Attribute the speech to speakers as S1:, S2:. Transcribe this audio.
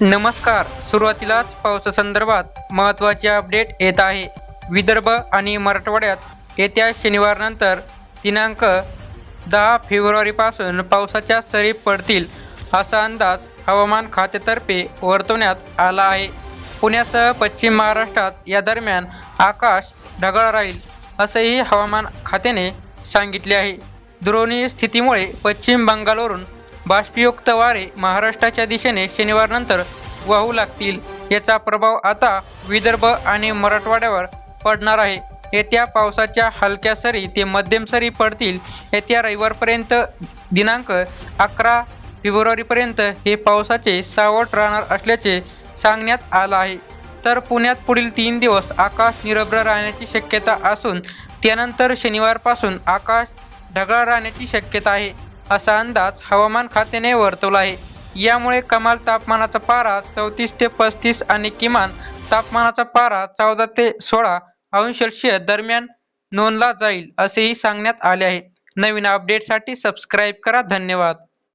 S1: नमस्कार. सुरुवातीलाच पावसासंदर्भात महत्त्वाचे अपडेट येत आहे. विदर्भ आणि मराठवाड्यात येत्या शनिवारनंतर दिनांक दहा फेब्रुवारीपासून पावसाच्या सरी पडतील असा अंदाज हवामान खात्यातर्फे वर्तवण्यात आला आहे. पुण्यासह पश्चिम महाराष्ट्रात या दरम्यान आकाश ढगाळ राहील असंही हवामान खात्याने सांगितले आहे. द्रोणी स्थितीमुळे पश्चिम बंगालवरून बाष्पयुक्त वारे महाराष्ट्राच्या दिशेने शनिवारनंतर वाहू लागतील. याचा प्रभाव आता विदर्भ आणि मराठवाड्यावर पडणार आहे. येत्या पावसाच्या हलक्या सरी ते मध्यम सरी पडतील. येत्या रविवारपर्यंत दिनांक अकरा फेब्रुवारीपर्यंत हे पावसाचे सावट राहणार असल्याचे सांगण्यात आलं आहे. तर पुण्यात पुढील तीन दिवस आकाश निरभ्र राहण्याची शक्यता असून त्यानंतर शनिवारपासून आकाश ढगाळ राहण्याची शक्यता आहे. असा अंदाज हवामान खात्याने वर्तवला आहे. यामुळे कमाल तापमानाचा पारा चौतीस ते पस्तीस आणि किमान तापमानाचा पारा चौदा ते सोळा अंश सेल्सिअस दरम्यान नोंदला जाईल असेही सांगण्यात आले आहे. नवीन अपडेटसाठी सबस्क्राईब करा. धन्यवाद.